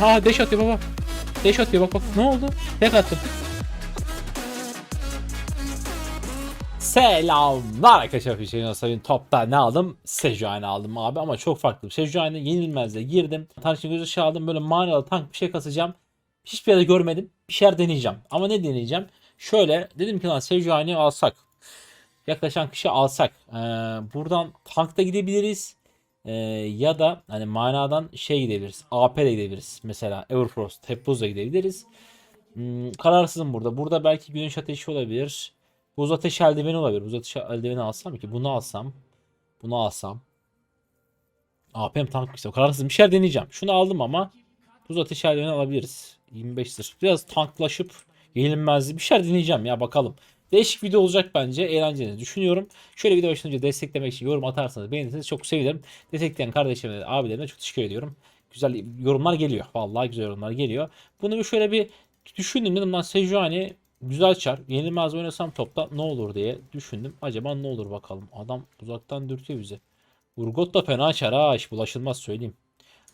Ha deş atıyor baba. Deş atıyor bak bak. Ne oldu? Tek attım. Selamlar arkadaşlar. Hüseyin Asay'ın topta ne aldım? Sejuani aldım abi ama çok farklı. Sejuani yenilmezle girdim. Tanrıçın gözü şey aldım. Böyle manalı tank bir şey kasacağım. Hiçbir yerde görmedim. Bir şeyler deneyeceğim. Ama ne deneyeceğim? Şöyle dedim ki lan Sejuani alsak. Yaklaşan kişi alsak. Ee, buradan tankta gidebiliriz. Ee, ya da hani manadan şey gidebiliriz. AP de gidebiliriz. Mesela Everfrost, Tepuz'da gidebiliriz. Hmm, kararsızım burada. Burada belki güneş ateşi olabilir. Buz ateş eldiveni olabilir. Buz ateş eldiveni alsam ki bunu alsam. Bunu alsam. AP'm tank işte. Kararsızım. Bir şeyler deneyeceğim. Şunu aldım ama buz ateş eldiveni alabiliriz. 25 sır. Biraz tanklaşıp yenilmezli bir şeyler deneyeceğim ya bakalım. Değişik video olacak bence. Eğlenceli düşünüyorum. Şöyle video başlayınca desteklemek için yorum atarsanız beğenirseniz çok sevinirim. Destekleyen kardeşlerime de abilerime çok teşekkür ediyorum. Güzel yorumlar geliyor. Vallahi güzel yorumlar geliyor. Bunu bir şöyle bir düşündüm dedim lan Sejuani güzel çar. Yenilmez oynasam topta ne olur diye düşündüm. Acaba ne olur bakalım. Adam uzaktan dürtüyor bizi. Urgot da fena çar ha. Hiç bulaşılmaz söyleyeyim.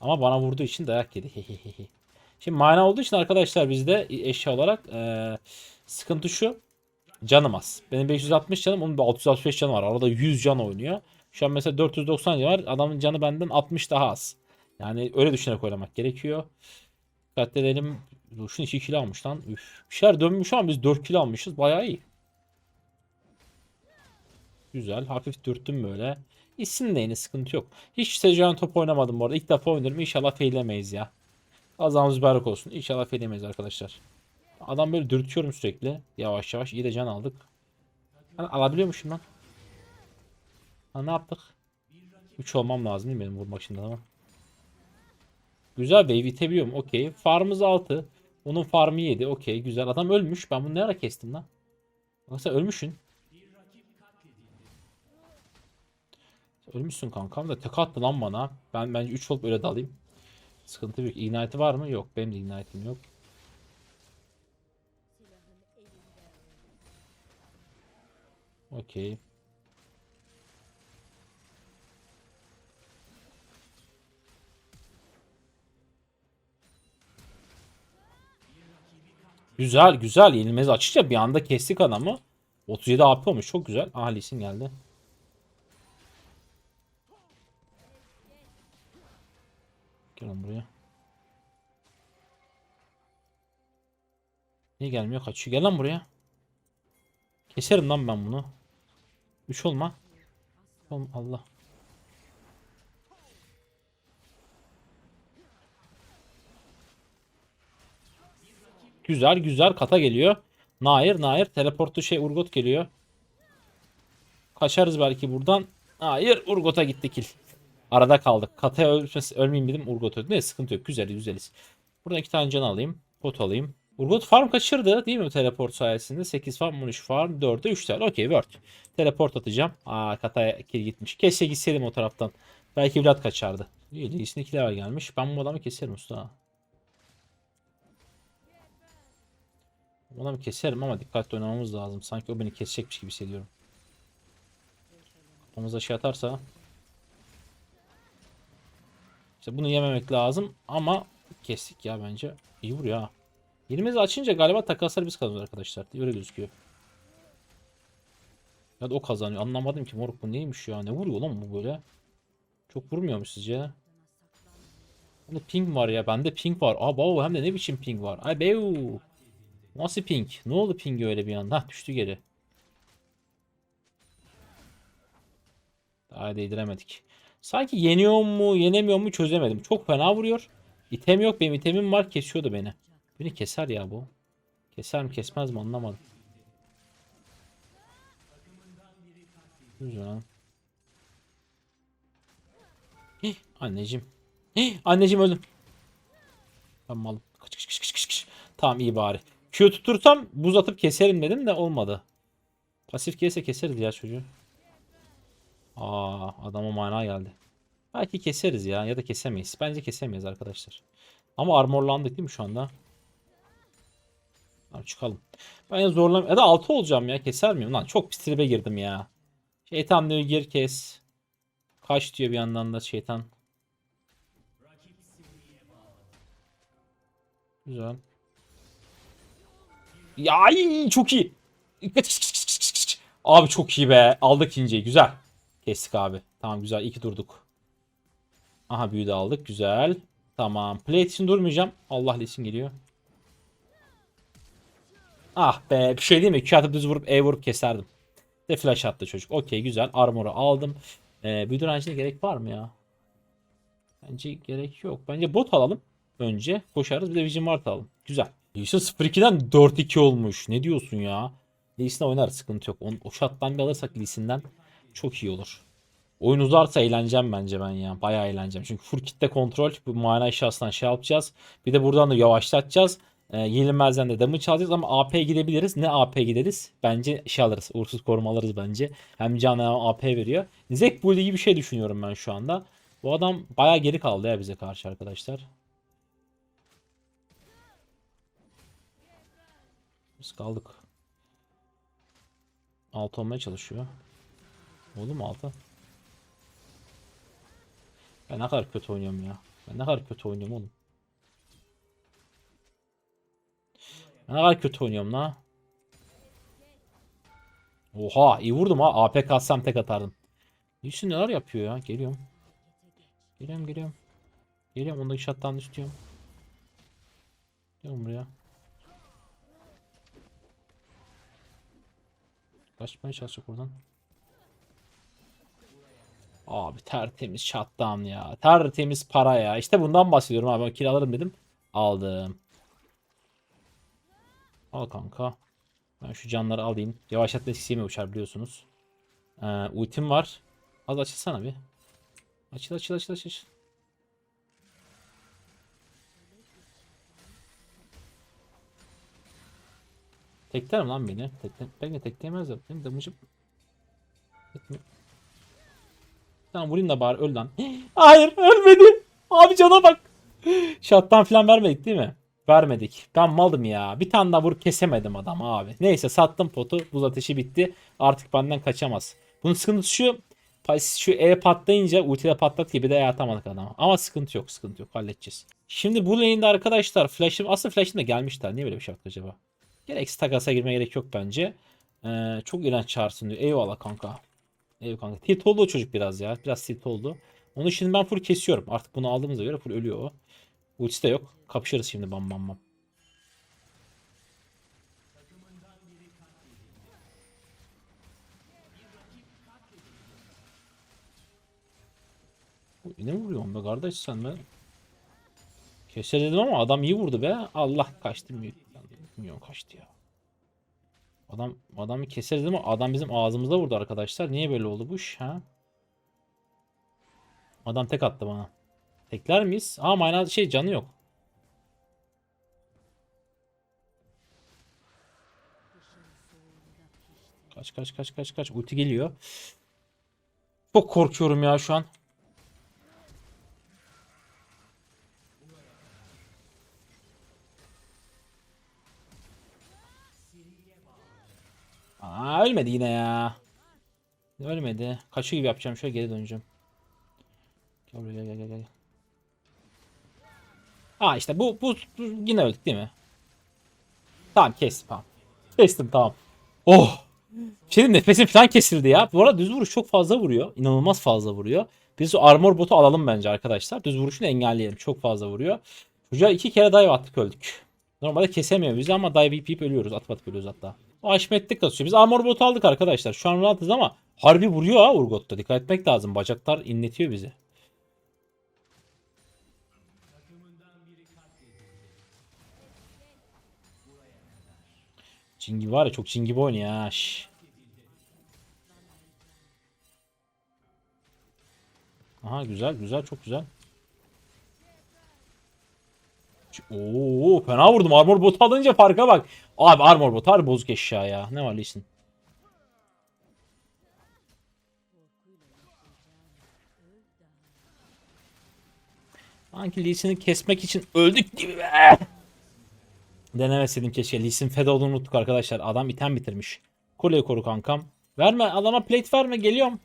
Ama bana vurduğu için dayak yedi. Şimdi mana olduğu için arkadaşlar bizde eşya olarak eee, sıkıntı şu. Canım az. Benim 560 canım onun da 665 canı var. Arada 100 can oynuyor. Şu an mesela 490 can var. Adamın canı benden 60 daha az. Yani öyle düşünerek oynamak gerekiyor. Dikkat edelim. Ruşun 2 kilo almış lan. Üf. Bir şeyler dönmüş ama biz 4 kilo almışız. Bayağı iyi. Güzel. Hafif dürttüm böyle. İsim de yine sıkıntı yok. Hiç Sejuani top oynamadım bu arada. İlk defa oynuyorum. İnşallah feylemeyiz ya. Kazamız mübarek olsun. İnşallah feylemeyiz arkadaşlar. Adam böyle dürtüyorum sürekli. Yavaş yavaş. İyi de can aldık. Ben alabiliyormuşum lan. Ha ne yaptık? 3 olmam lazım değil mi benim vurmak için ama. Güzel wave itebiliyorum. Okey. Farmımız 6. Onun farmı 7. Okey güzel. Adam ölmüş. Ben bunu ne ara kestim lan? Bak sen ölmüşsün. Ölmüşsün kankam da tek attı lan bana. Ben bence 3 olup öyle dalayım. Sıkıntı büyük. Ignite var mı? Yok. Benim de ignite'im yok. Okey. Güzel güzel yenilmez açınca bir anda kestik adamı. 37 AP olmuş çok güzel. Aha Lee Sin geldi. Gel lan buraya. Niye gelmiyor kaçıyor gel lan buraya. Keserim lan ben bunu. 3 olma. Oğlum Allah. Güzel güzel kata geliyor. Nair Nair teleportu şey Urgot geliyor. Kaçarız belki buradan. Hayır Urgot'a gitti kill. Arada kaldık. Kataya ölmeyeyim dedim Urgot öldü. Ne sıkıntı yok. Güzel güzeliz. Buradan iki tane can alayım. Pot alayım. Urgot farm kaçırdı değil mi teleport sayesinde? 8 farm 13 farm 4'e 3 tane. Okey word. Teleport atacağım. Aa kataya kill gitmiş. Keşke gitseydim o taraftan. Belki Vlad kaçardı. İyi Lee'sine 2 level gelmiş. Ben bu adamı keserim usta. Bu adamı keserim ama dikkatli oynamamız lazım. Sanki o beni kesecekmiş gibi hissediyorum. Kafamıza şey atarsa. İşte bunu yememek lazım ama kestik ya bence. İyi vuruyor ha. Yerimizi açınca galiba takasları biz kazanıyoruz arkadaşlar. Öyle gözüküyor. Ya da o kazanıyor. Anlamadım ki moruk bu neymiş ya. Ne vuruyor lan bu böyle? Çok vurmuyor mu sizce? Bende ping var ya. Bende ping var. Aa baba hem de ne biçim ping var. Ay beuu. Nasıl ping? Ne oldu ping öyle bir anda? Hah düştü geri. Daha değdiremedik. Sanki yeniyor mu yenemiyor mu çözemedim. Çok fena vuruyor. İtem yok benim itemim var kesiyordu beni. Beni keser ya bu. Keser mi kesmez mi anlamadım. Güzel. Hih, anneciğim. Hih, anneciğim öldüm. Ben malım. Kaç kaç kaç kaç, kaç. Tamam iyi bari. Q tutursam buz atıp keserim dedim de olmadı. Pasif kese keseriz ya çocuğu. Aa adama mana geldi. Belki keseriz ya ya da kesemeyiz. Bence kesemeyiz arkadaşlar. Ama armorlandık değil mi şu anda? Tamam çıkalım. Ben zorlam ya da 6 olacağım ya keser miyim? Lan çok pis tribe girdim ya. Şeytan diyor gir kes. Kaç diyor bir yandan da şeytan. Güzel. Ya ay, çok iyi. Abi çok iyi be. Aldık ikinciyi. Güzel. Kestik abi. Tamam güzel. İki durduk. Aha büyü de aldık. Güzel. Tamam. Plate için durmayacağım. Allah için geliyor. Ah be. Bir şey değil mi? Q atıp düz vurup E vurup keserdim. De flash attı çocuk. Okey güzel. Armor'u aldım. Ee, büyü gerek var mı ya? Bence gerek yok. Bence bot alalım. Önce koşarız. Bir de Vision Ward alalım. Güzel. Lee'sin 0-2'den 4-2 olmuş. Ne diyorsun ya? Lee'sin'e oynar sıkıntı yok. Onu, o shot'tan bir alırsak Lee'sinden çok iyi olur. Oyun uzarsa eğleneceğim bence ben ya. Bayağı eğleneceğim. Çünkü full kitle kontrol. Bu mana eşyasından şey yapacağız. Bir de buradan da yavaşlatacağız. E, yenilmezden de damage alacağız ama AP gidebiliriz. Ne AP gideriz? Bence şey alırız. Uğursuz koruma alırız bence. Hem can hem AP veriyor. Zek Bull gibi bir şey düşünüyorum ben şu anda. Bu adam bayağı geri kaldı ya bize karşı arkadaşlar. Biz kaldık. Altı olmaya çalışıyor. Oldu mu altı? Ben ne kadar kötü oynuyorum ya. Ben ne kadar kötü oynuyorum oğlum. Ne kadar kötü oynuyorum la. Oha iyi vurdum ha. AP katsam tek atardım. Yusuf neler yapıyor ya. Geliyorum. Geliyorum geliyorum. Geliyorum ondaki şattan istiyorum. Geliyorum buraya. Kaçmaya çalışacak oradan. Abi tertemiz shutdown ya. Tertemiz para ya. İşte bundan bahsediyorum abi. Ben kill alırım dedim. Aldım. Al kanka. Ben şu canları alayım. Yavaşlatma etkisiyle uçar biliyorsunuz. Ee, ultim var. Az açılsana bir. Açıl açıl açıl açıl. Tekler lan beni? Tekle, belki tekleyemezler. Benim damage'ım etmiyor. Tamam vurayım da bari öl lan. Hayır ölmedi. Abi cana bak. Şattan falan vermedik değil mi? Vermedik. Ben maldım ya. Bir tane daha vurup kesemedim adam abi. Neyse sattım potu. Buz ateşi bitti. Artık benden kaçamaz. Bunun sıkıntısı şu. Şu E patlayınca ultiyle patlat gibi de E atamadık adama. Ama sıkıntı yok sıkıntı yok halledeceğiz. Şimdi bu lane'de arkadaşlar flash'ım aslında flash'ım da gelmişler. Niye böyle bir şey yaptı acaba? Gereksiz takasa girmeye gerek yok bence. Ee, çok iğrenç çağırsın diyor. Eyvallah kanka. Eyvallah kanka. Tilt oldu o çocuk biraz ya. Biraz tilt oldu. Onu şimdi ben full kesiyorum. Artık bunu aldığımıza göre full ölüyor o. Ultisi de yok. Kapışırız şimdi bam bam bam. Ne vuruyorsun be kardeş sen be? Keser dedim ama adam iyi vurdu be. Allah kaçtı mı? Bilmiyorum kaçtı ya. Adam adamı keseriz ama adam bizim ağzımıza vurdu arkadaşlar. Niye böyle oldu bu iş ha? Adam tek attı bana. Tekler miyiz? Aa mana şey canı yok. Kaç kaç kaç kaç kaç ulti geliyor. Çok korkuyorum ya şu an. Aa ölmedi yine ya. Ölmedi. Kaçıyor gibi yapacağım. Şöyle geri döneceğim. Gel buraya gel gel gel. Aa işte bu, bu, yine öldük değil mi? Tamam kestim tamam. Kestim tamam. Oh. Şey nefesim falan kesildi ya. Bu arada düz vuruş çok fazla vuruyor. İnanılmaz fazla vuruyor. Biz o armor botu alalım bence arkadaşlar. Düz vuruşunu engelleyelim. Çok fazla vuruyor. Çocuğa iki kere dive attık öldük. Normalde kesemiyor bizi ama dive yiyip ölüyoruz. Atıp atıp ölüyoruz hatta. O Haşmetlik kasıyor. Biz armor botu aldık arkadaşlar. Şu an rahatız ama harbi vuruyor ha Urgot'ta. Dikkat etmek lazım. Bacaklar inletiyor bizi. Çin var ya çok Çin gibi oynuyor ha. Şş. Aha güzel güzel çok güzel. Oo fena vurdum. Armor botu alınca farka bak. Abi armor botu harbi bozuk eşya ya. Ne var Lee'sin? Sanki Lee'sini kesmek için öldük gibi be. Denemeseydim keşke. Lee'sin fed olduğunu unuttuk arkadaşlar. Adam item bitirmiş. Kuleyi koru kankam. Verme adama plate verme geliyorum.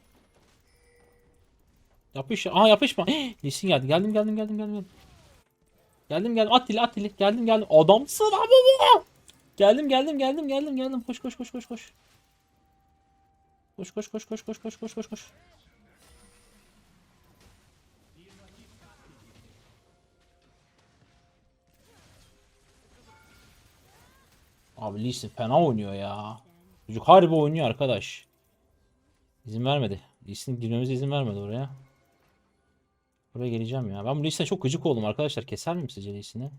Yapış. Aha yapışma. Lee'sin geldi. Geldim geldim geldim geldim. geldim. Geldim. At dili at dili. Geldim geldim. Adamsın abi bu. Geldim geldim geldim geldim geldim. Koş koş koş koş koş. Koş koş koş koş koş koş koş koş Abi Lee Sin fena oynuyor ya. Çocuk harbi oynuyor arkadaş. İzin vermedi. Lee Sin girmemize izin vermedi oraya. Buraya geleceğim ya. Ben bu Lee Sin'e çok gıcık oldum arkadaşlar. Keser miyim sizce Lee Sin'i?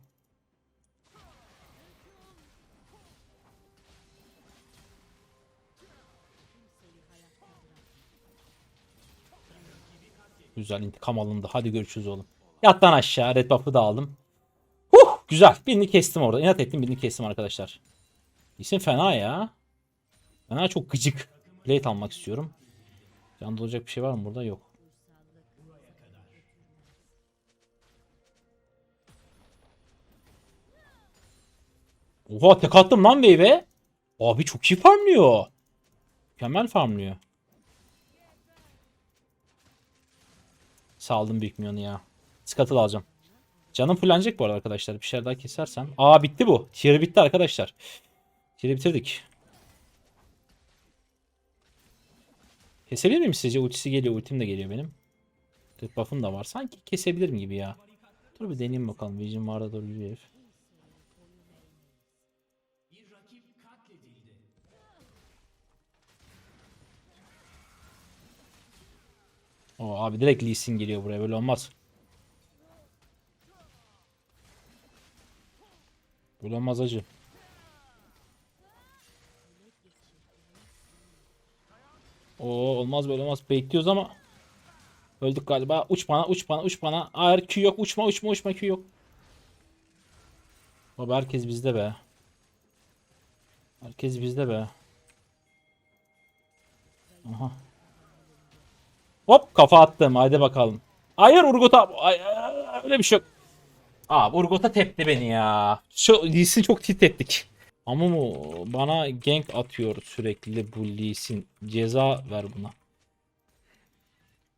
Güzel intikam alındı. Hadi görüşürüz oğlum. Yat lan aşağı. Red buff'ı da aldım. Huh, güzel. Birini kestim orada. İnat ettim birini kestim arkadaşlar. İsim fena ya. Fena çok gıcık. Plate almak istiyorum. Can olacak bir şey var mı burada? Yok. Oha tek attım lan wave'e. Abi çok iyi farmlıyor. Mükemmel farmlıyor. Saldım büyük minyonu ya. Scuttle alacağım. Canım fullenecek bu arada arkadaşlar. Bir şeyler daha kesersem. Aa bitti bu. Tier bitti arkadaşlar. Tier'i bitirdik. Kesebilir miyim sizce? Ultisi geliyor. Ultim de geliyor benim. Tek buff'ım da var. Sanki kesebilirim gibi ya. Dur bir deneyeyim bakalım. Vision varda doğru bir herif. O abi direkt Lee Sin geliyor buraya. Böyle olmaz. Böyle olmaz acı. Oo olmaz böyle olmaz. Bekliyoruz ama öldük galiba. Uç bana, uç bana, uç bana. Hayır Q yok. Uçma, uçma, uçma Q yok. Baba herkes bizde be. Herkes bizde be. Aha. Hop kafa attım. Haydi bakalım. Hayır Urgot'a. Öyle bir şey yok. Abi Urgot'a tepti beni ya. Şu Lee Sin çok tit ettik. Ama mu bana gank atıyor sürekli bu Lee. Ceza ver buna.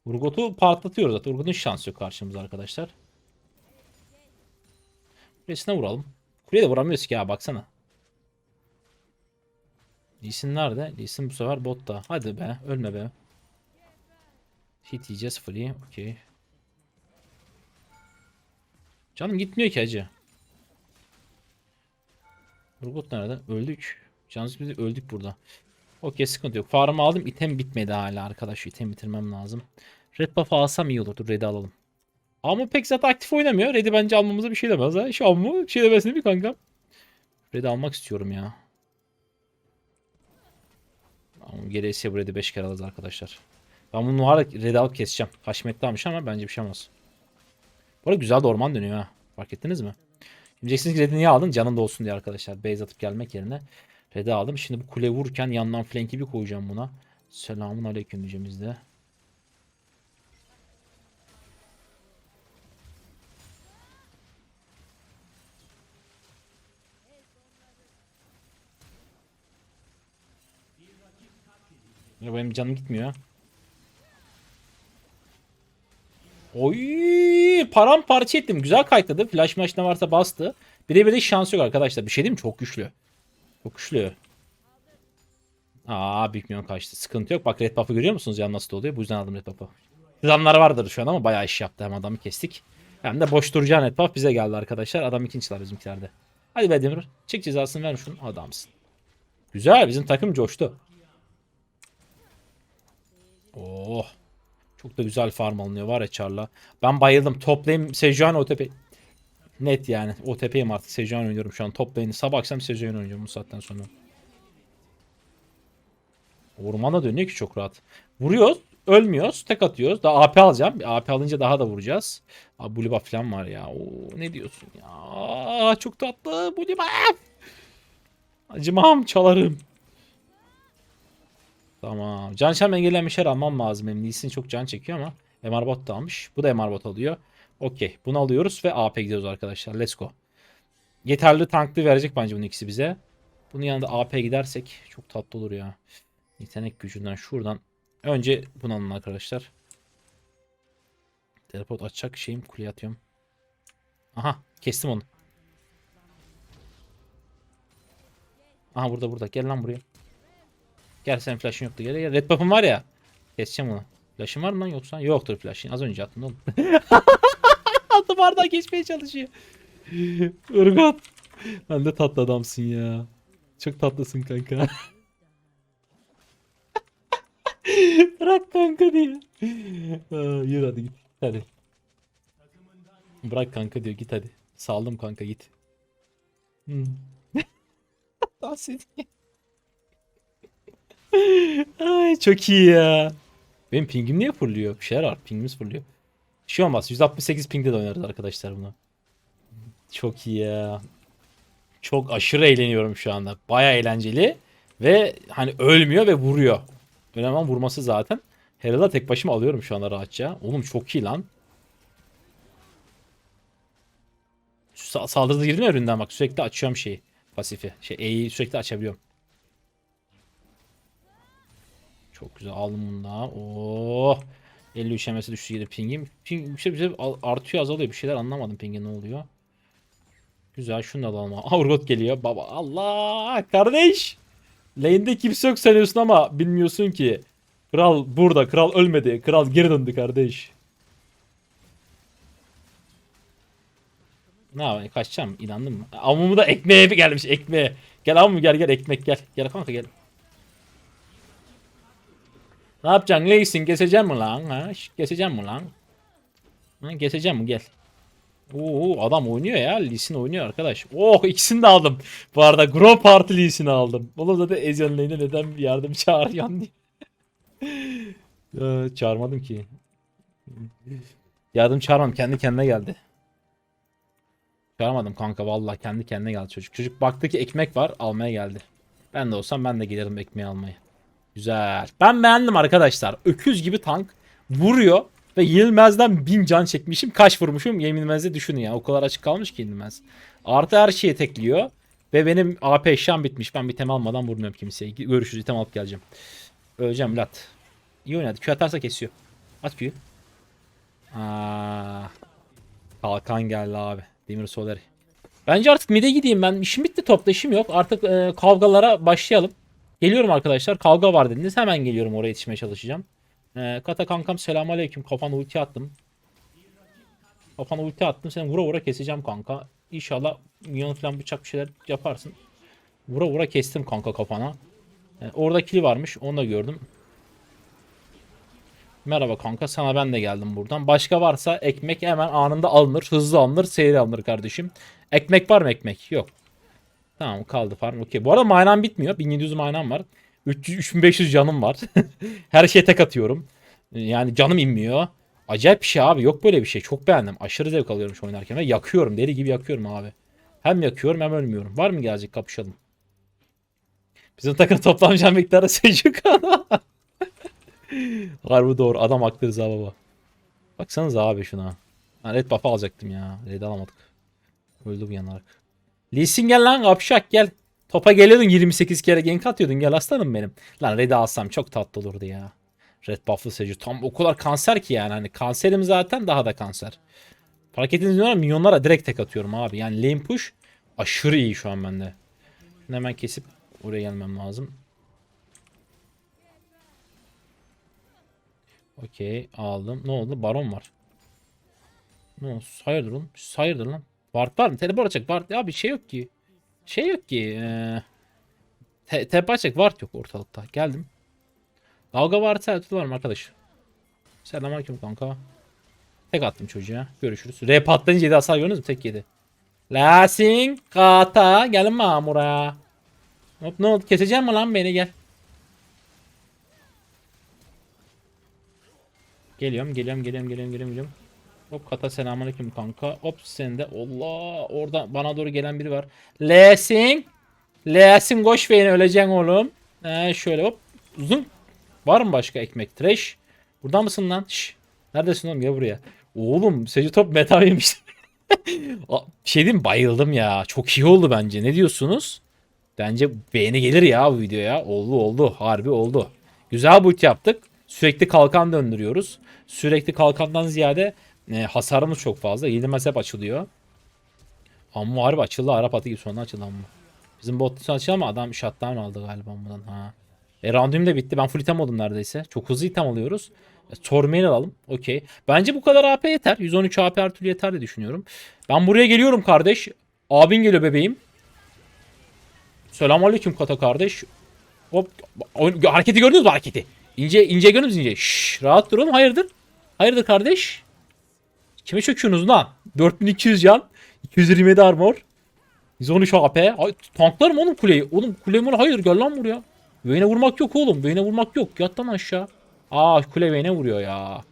Urgot'u patlatıyoruz zaten. Urgot'un şansı yok karşımızda arkadaşlar. Kulesine vuralım. Kuleye de vuramıyoruz ki ya baksana. Lee Sin nerede? Lee Sin bu sefer botta. Hadi be ölme be. Hit yiyeceğiz free. Okey. Canım gitmiyor ki hacı. Robot nerede? Öldük. Canımız biz öldük burada. Okey sıkıntı yok. Farmı aldım. İtem bitmedi hala arkadaş. İtem bitirmem lazım. Red buff alsam iyi olurdu. Red'i alalım. Ama pek zaten aktif oynamıyor. Red'i bence almamıza bir şey demez ha. Şu an mı? Bir şey demez mi kankam? Red'i almak istiyorum ya. Ama gerisi bu Red'i 5 kere alırız arkadaşlar. Ben bunu var red alıp keseceğim. Haşmetli almış ama bence bir şey olmaz. Bu arada güzel de orman dönüyor ha. Fark ettiniz mi? Diyeceksiniz ki red'i niye aldın? Canın da olsun diye arkadaşlar. Base atıp gelmek yerine red'i aldım. Şimdi bu kule vururken yandan flanki bir koyacağım buna. Selamun aleyküm diyeceğim biz de. Ya benim canım gitmiyor. Oy paramparça ettim. Güzel kayıtladı. Flash maç ne varsa bastı. Birebir de şans yok arkadaşlar. Bir şey diyeyim mi? Çok güçlü. Çok güçlü. Aa büyük milyon kaçtı. Sıkıntı yok. Bak red buff'ı görüyor musunuz ya nasıl oluyor? Bu yüzden aldım red buff'ı. Adamlar vardır şu an ama bayağı iş yaptı. Hem adamı kestik. Hem de boş duracağın red buff bize geldi arkadaşlar. Adam ikinciler bizimkilerde. Hadi be Demir. Çek cezasını ver şunu. Adamsın. Güzel. Bizim takım coştu. Oh. Çok da güzel farm alınıyor var ya Char'la. Ben bayıldım. Toplayayım Sejuani OTP. Net yani. OTP'yim artık. Sejuani oynuyorum şu an. Toplayın. Sabah akşam Sejuani oynayacağım bu saatten sonra. Ormana dönüyor ki çok rahat. Vuruyoruz. Ölmüyoruz. Tek atıyoruz. Daha AP alacağım. AP alınca daha da vuracağız. Abi Buliba falan var ya. Oo, ne diyorsun ya? Aa, çok tatlı. Buliba. Acımam çalarım. Tamam. Can çarpma engellenmiş her almam lazım. Benim çok can çekiyor ama MR da almış. Bu da MR alıyor. Okey. Bunu alıyoruz ve AP gidiyoruz arkadaşlar. Let's go. Yeterli tanklı verecek bence bunun ikisi bize. Bunun yanında AP gidersek çok tatlı olur ya. Yetenek gücünden şuradan. Önce bunu alın arkadaşlar. Teleport açacak şeyim. Kuleye atıyorum. Aha kestim onu. Aha burada burada. Gel lan buraya. Gel senin flash'ın yoktu. Gel gel. Red buff'un var ya. Keseceğim onu. Flash'ın var mı lan yoksa? Yoktur flash'ın. Az önce attın oğlum. Altı bardağı geçmeye çalışıyor. Irgat. Lan de tatlı adamsın ya. Çok tatlısın kanka. Bırak kanka. Aa, yürü hadi git. Hadi. Bırak kanka diyor git hadi. Saldım kanka git. Hmm. Dans ediyor. Ay çok iyi ya. Benim pingim niye fırlıyor? Bir şeyler var. Pingimiz fırlıyor. Bir şey olmaz. 168 pingde de oynarız arkadaşlar bunu. Çok iyi ya. Çok aşırı eğleniyorum şu anda. Baya eğlenceli. Ve hani ölmüyor ve vuruyor. Önemli olan vurması zaten. Herald'a tek başıma alıyorum şu anda rahatça. Oğlum çok iyi lan. Sa saldırıda girdim ya üründen bak sürekli açıyorum şeyi. Pasifi. Şey E'yi sürekli açabiliyorum. Çok güzel aldım bunu da. Oh. 53 MS'e düştü yine pingim. Ping bir bir şey artıyor azalıyor. Bir şeyler anlamadım pingin ne oluyor. Güzel şunu da alalım. Aa Urgot geliyor. Baba Allah kardeş. Lane'de kimse yok sanıyorsun ama bilmiyorsun ki. Kral burada. Kral ölmedi. Kral geri döndü kardeş. Ne yapayım kaçacağım inandın mı? Amumu da ekmeğe gelmiş ekmeğe. Gel amumu gel gel ekmek gel. Gel kanka gel. Ne yapacaksın Leysin keseceğim mi lan? Ha? Keseceğim mi lan? Ha, keseceğim mi gel. Oo adam oynuyor ya. Lee'sin oynuyor arkadaş. Oh ikisini de aldım. Bu arada Gro Party Lee'sini aldım. Oğlum zaten Ezreal lane'e neden yardım çağırıyorsun diye. Çağırmadım ki. Yardım çağırmadım. Kendi kendine geldi. Çağırmadım kanka vallahi kendi kendine geldi çocuk. Çocuk baktı ki ekmek var almaya geldi. Ben de olsam ben de gelirim ekmeği almaya. Güzel. Ben beğendim arkadaşlar. Öküz gibi tank vuruyor ve yenilmezden bin can çekmişim. Kaç vurmuşum yenilmezde düşünün ya. O kadar açık kalmış ki yenilmez. Artı her şeyi tekliyor. Ve benim AP eşyam bitmiş. Ben bir item almadan vurmuyorum kimseye. Görüşürüz item alıp geleceğim. Öleceğim lat. İyi oynadı. Q atarsa kesiyor. At Q'yu. Aa, kalkan geldi abi. Demir Soleri. Bence artık mid'e gideyim ben. İşim bitti topla işim yok. Artık e, kavgalara başlayalım. Geliyorum arkadaşlar. Kavga var dediniz. Hemen geliyorum oraya yetişmeye çalışacağım. E, Kata kankam selamünaleyküm. Kafana ulti attım. Kafana ulti attım. Seni vura vura keseceğim kanka. İnşallah minyon falan bıçak bir şeyler yaparsın. Vura vura kestim kanka kafana. E, orada kili varmış. Onu da gördüm. Merhaba kanka sana ben de geldim buradan. Başka varsa ekmek hemen anında alınır. Hızlı alınır. Seyri alınır kardeşim. Ekmek var mı ekmek? Yok. Tamam kaldı farm. Okey. Bu arada manam bitmiyor. 1700 manam var. 300, 3500 canım var. Her şeye tek atıyorum. Yani canım inmiyor. Acayip bir şey abi. Yok böyle bir şey. Çok beğendim. Aşırı zevk alıyorum şu oynarken. Ve yakıyorum. Deli gibi yakıyorum abi. Hem yakıyorum hem ölmüyorum. Var mı gelecek kapışalım. Bizim takım toplam can miktarı Sejuk Harbi doğru. Adam haklı Rıza baba. Baksanıza abi şuna. Ha, red buff alacaktım ya. Red alamadık. Öldü bu yanarak. Lee gel lan kapşak gel. Topa geliyordun 28 kere gank atıyordun gel aslanım benim. Lan Red'i alsam çok tatlı olurdu ya. Red buff'lı Seju tam o kadar kanser ki yani. Hani kanserim zaten daha da kanser. Fark ettiniz mi bilmiyorum, minyonlara direkt tek atıyorum abi. Yani lane push aşırı iyi şu an bende. Şunu hemen kesip oraya gelmem lazım. Okey aldım. Ne oldu? Baron var. Ne oldu? Hayırdır oğlum? Hayırdır lan? Bart var mı? Teleport açacak. Bart ya bir şey yok ki. Şey yok ki. Ee, te tepe açacak. Bart yok ortalıkta. Geldim. Dalga var sertli var mı arkadaş? Selamünaleyküm kanka. Tek attım çocuğa. Görüşürüz. R patlayınca 7 hasar gördünüz mü? Tek yedi. Lasin kata gelin mamura. Hop ne oldu? Keseceğim mi lan beni gel. Geliyorum, geliyorum, geliyorum, geliyorum, geliyorum. Hop kata selamünaleyküm kanka. Hop sen de. Allah orada bana doğru gelen biri var. Lesin. Lesin koş beni öleceksin oğlum. Ee, şöyle hop. Uzun. Var mı başka ekmek? Trash. Burada mısın lan? Şş. Neredesin oğlum? Gel buraya. Oğlum Seju top meta yemiş. Aa, bir şey diyeyim bayıldım ya. Çok iyi oldu bence. Ne diyorsunuz? Bence beğeni gelir ya bu videoya. Oldu oldu. Harbi oldu. Güzel boot yaptık. Sürekli kalkan döndürüyoruz. Sürekli kalkandan ziyade e, hasarımız çok fazla. Yenilmez hep açılıyor. Amma harbi açıldı. Arap atı gibi sonra açıldı amma. Bizim bot açıldı ama adam shutdown aldı galiba bundan. Ha. E round'um da bitti. Ben full item oldum neredeyse. Çok hızlı item alıyoruz. E, Tormail alalım. Okey. Bence bu kadar AP yeter. 113 AP her türlü yeter diye düşünüyorum. Ben buraya geliyorum kardeş. Abin geliyor bebeğim. Selamünaleyküm kata kardeş. Hop. Hareketi gördünüz mü hareketi? İnce ince gördünüz ince? Şşş, rahat durun. Hayırdır? Hayırdır kardeş? Kime çöküyorsunuz lan? 4200 can. 227 armor. 113 AP. Ay, tanklarım oğlum kuleyi. Oğlum kule mi? Hayır gel lan buraya. Vayne'e vurmak yok oğlum. Vayne'e vurmak yok. Yat lan aşağı. Aa kule Vayne'e vuruyor ya.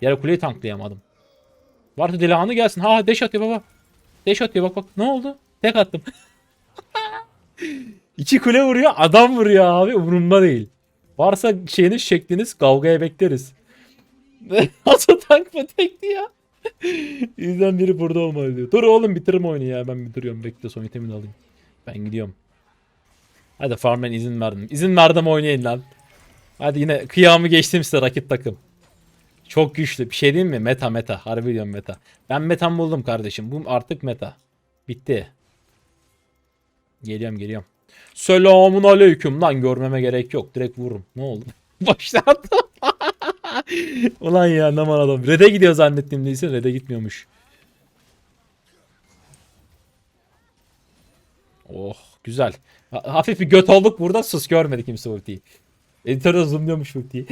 Diğer kuleyi tanklayamadım. Varsa delihanlı gelsin. Ha deş atıyor baba. Deş atıyor bak bak. Ne oldu? Tek attım. İki kule vuruyor. Adam vuruyor abi. Umurumda değil. Varsa şeyiniz şekliniz kavgaya bekleriz. Nasıl tank mı tekti ya? Yüzden biri burada olmalı diyor. Dur oğlum bitirme oyunu ya. Ben bitiriyorum. Bekle son itemini alayım. Ben gidiyorum. Hadi Farmen izin verdim. İzin verdim oynayın lan. Hadi yine kıyamı geçtim size rakip takım. Çok güçlü. Bir şey diyeyim mi? Meta meta. Harbi diyorum meta. Ben metam buldum kardeşim. Bu artık meta. Bitti. Geliyorum geliyorum. Selamun aleyküm lan görmeme gerek yok. Direkt vururum. Ne oldu? Başlattım. Ulan ya aman adam. Red'e gidiyor zannettim değilse Red'e gitmiyormuş. Oh güzel. Ha- hafif bir göt olduk burada sus görmedi kimse ultiyi. Editörde zoomluyormuş ultiyi.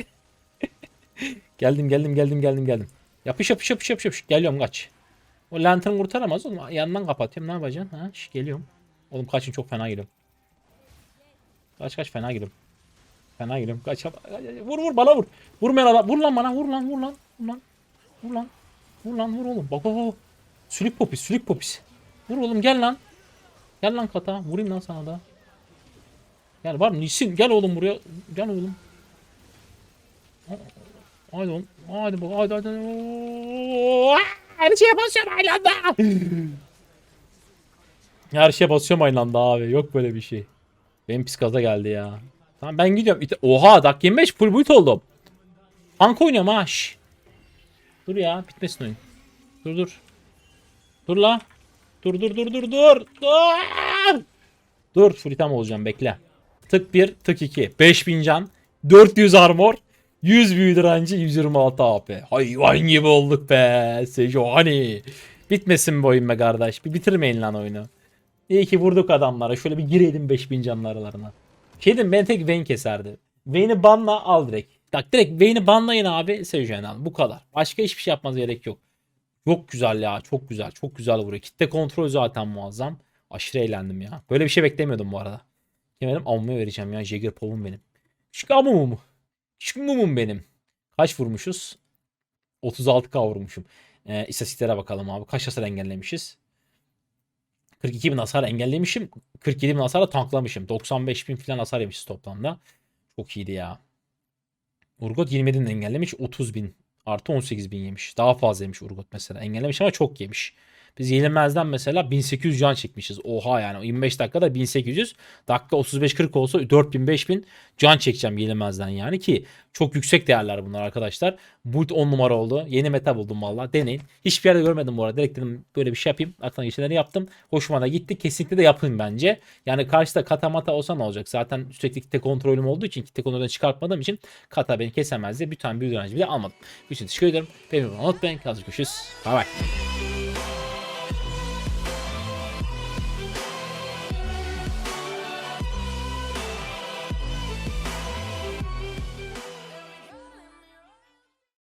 geldim geldim geldim geldim geldim. Yapış yapış yapış yapış yapış. Geliyorum kaç. O lantern kurtaramaz oğlum. Yandan kapatıyorum. Ne yapacaksın? Ha? Şş, geliyorum. Oğlum kaçın çok fena geliyorum. Kaç kaç fena geliyorum. Fena geliyorum. Kaç vur vur bana vur. Vurmayan adam. Vur lan bana vur lan vur lan. Vur lan. Vur lan. Vur lan vur oğlum. Bak bak bak. Sülük popis sülük popis. Vur oğlum gel lan. Gel lan kata. Vurayım lan sana da. Gel var mı? Nisin? Gel oğlum buraya. Gel oğlum. Haydi oğlum. Haydi bak. Haydi haydi. Her şeye basıyorum aynı anda. Her şeye basıyorum aynı anda abi. Yok böyle bir şey. Benim pis gaza geldi ya. Tamam ben gidiyorum. Oha dak 25 full boot oldum. Tank oynuyorum ha. şş. Dur ya bitmesin oyun. Dur dur. Dur la. Dur dur dur dur dur. Dur. Dur full item olacağım bekle. Tık 1 tık 2. 5000 can. 400 armor. 100 büyü direnci 126 AP. Hayvan gibi olduk be. Sejo hani. Bitmesin bu oyun be kardeş. Bir bitirmeyin lan oyunu. İyi ki vurduk adamlara. Şöyle bir girelim 5000 canlı aralarına. Dedim ben tek Vayne keserdi. Vayne'i banla al direkt. Bak direkt Vayne'i banlayın abi Sejuani. Bu kadar. Başka hiçbir şey yapmanız gerek yok. Çok güzel ya. Çok güzel. Çok güzel vuruyor. Kitle kontrol zaten muazzam. Aşırı eğlendim ya. Böyle bir şey beklemiyordum bu arada. Yemedim ammuya vereceğim ya. Jagger Pov'um benim. Küçük amumum. Küçük mumum benim. Kaç vurmuşuz? 36k vurmuşum. Ee, istatistiklere bakalım abi. Kaç hasar engellemişiz? 42 bin hasar engellemişim. 47 bin hasarla tanklamışım. 95 bin falan hasar yemişiz toplamda. Çok iyiydi ya. Urgot 27 bin engellemiş. 30 bin artı 18 bin yemiş. Daha fazla yemiş Urgot mesela. Engellemiş ama çok yemiş. Biz yenilmezden mesela 1800 can çekmişiz. Oha yani 25 dakikada 1800. Dakika 35-40 olsa 4000 5000 can çekeceğim yenilmezden yani ki çok yüksek değerler bunlar arkadaşlar. Build 10 numara oldu. Yeni meta buldum valla. Deneyin. Hiçbir yerde görmedim bu arada. Direkt dedim böyle bir şey yapayım. Aklına geçenleri yaptım. Hoşuma da gitti. Kesinlikle de yapın bence. Yani karşıda kata mata olsa ne olacak? Zaten sürekli kitle kontrolüm olduğu için kitle kontrolden çıkartmadığım için kata beni kesemezdi. Bir tane büyü direnci bile almadım. İçin teşekkür ederim. Beğenmeyi unutmayın. Kalsın görüşürüz. Bay bay.